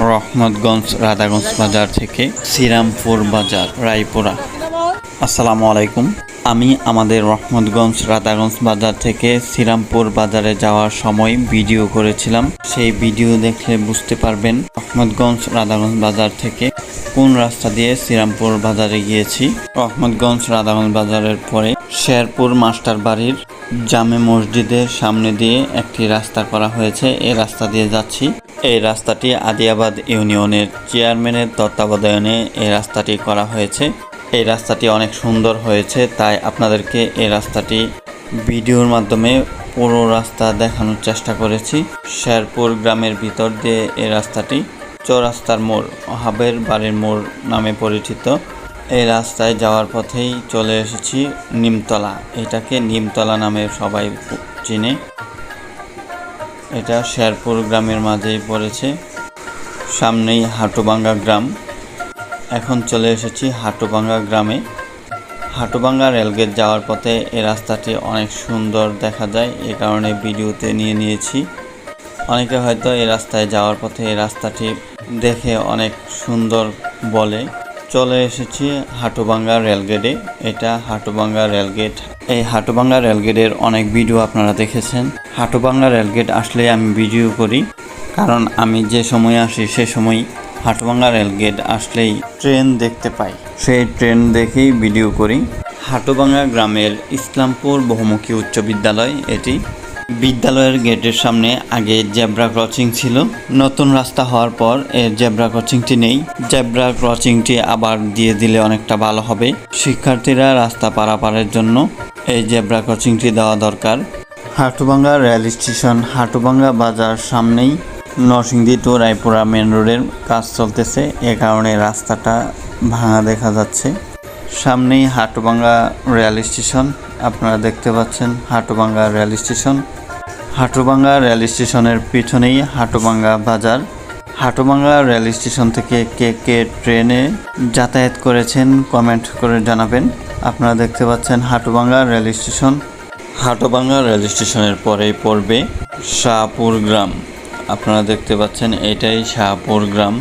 রহমতগঞ্জ, রাধাগঞ্জ বাজার থেকে শ্রীরামপুর বাজার, রায়পুরা। আসসালামু আলাইকুম। আমি আমাদের রহমতগঞ্জ, রাধাগঞ্জ বাজার থেকে শ্রীরামপুর বাজারে যাওয়ার সময় ভিডিও করেছিলাম। সেই ভিডিও দেখলে বুঝতে পারবেন রহমতগঞ্জ, রাধাগঞ্জ বাজার থেকে কোন রাস্তা দিয়ে শ্রীরামপুর বাজারে গিয়েছি। রহমতগঞ্জ, রাধাগঞ্জ বাজারের পরে শেরপুর মাস্টার বাড়ির জামে মসজিদের সামনে দিয়ে একটি রাস্তা করা হয়েছে। এই রাস্তা দিয়ে যাচ্ছি। এই রাস্তাটি আদিয়াবাদ ইউনিয়নের চেয়ারম্যানের তত্ত্বাবধানে এই রাস্তাটি করা হয়েছে। এই রাস্তাটি অনেক সুন্দর হয়েছে, তাই আপনাদেরকে এই রাস্তাটি ভিডিওর মাধ্যমে পুরো রাস্তা দেখানোর চেষ্টা করেছি। শেরপুর গ্রামের ভিতর দিয়ে এই রাস্তাটি চৌরাস্তার মোড়, হাবের বাড়ির মোড় নামে পরিচিত। এই রাস্তায় যাওয়ার পথেই চলে এসেছি নিমতলা। এটাকে নিমতলা নামে সবাই চিনে। এটা শেরপুর গ্রামের মাঝেই পড়েছে। সামনেই হাটুবাঙ্গা গ্রাম। এখন চলে এসেছি হাটুবাঙ্গা গ্রামে। হাটুবাঙ্গা রেলগেট যাওয়ার পথে এই রাস্তাটি অনেক সুন্দর দেখা যায়, এ কারণে ভিডিওতে নিয়ে নিয়েছি। অনেকে হয়তো এই রাস্তায় যাওয়ার পথে এই রাস্তাটি দেখে অনেক সুন্দর বলে। চলে এসেছি হাটুবাঙ্গা রেলগেটে। এটা হাটুবাঙ্গা রেলগেট এই হাটুবাঙ্গা রেলগেটের অনেক ভিডিও আপনারা দেখেছেন। হাটুবাংলা রেলগেট আসলে আমি ভিডিও করি, কারণ আমি যে সময় আসি সে সময় হাটুবাঙ্গা রেলগেট আসলেই ট্রেন দেখতে পাই। সেই ট্রেন দেখেই ভিডিও করি। হাটুবাঙ্গা গ্রামের ইসলামপুর বহুমুখী উচ্চ বিদ্যালয় এটি। বিদ্যালয়ের গেটের সামনে আগে জেব্রা ক্রসিং ছিল। নতুন রাস্তা হওয়ার পর এর জেব্রা ক্রসিংটি নেই। জেব্রা ক্রসিংটি আবার দিয়ে দিলে অনেকটা ভালো হবে। শিক্ষার্থীরা রাস্তা পারাপারের জন্য এই জেব্রা ক্রসিংটি দেওয়া দরকার। হাটুবাঙ্গা রেল স্টেশন, হাটুবাঙ্গা বাজার সামনেই নরসিংদী টু রায়পুরা মেন রোডের কাজ চলতেছে। এ কারণে রাস্তাটা ভাঙা দেখা যাচ্ছে। সামনেই হাটুবাঙ্গা রেল স্টেশন। আপনারা দেখতে পাচ্ছেন Hatubanga rail station. Hatubanga rail স্টেশনের পিছনেই হাটুবাঙ্গা বাজার। হাটুবাঙ্গা রেল স্টেশন থেকে কে কে ট্রেনে যাতায়াত করেছেন কমেন্ট করে জানাবেন। আপনারা দেখতে পাচ্ছেন Hatubanga rail station. Hatubanga rail স্টেশনের পরেই পড়বে শাহপুর গ্রাম। আপনারা দেখতে পাচ্ছেন এটাই শাহপুর গ্রাম।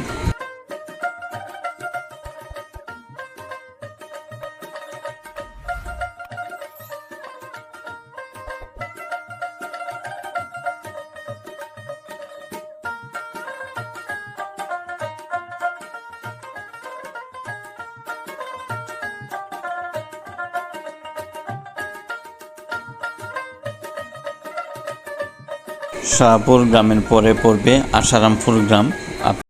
শাহপুর গ্রামের পরে পড়বে আশারামপুর গ্রাম।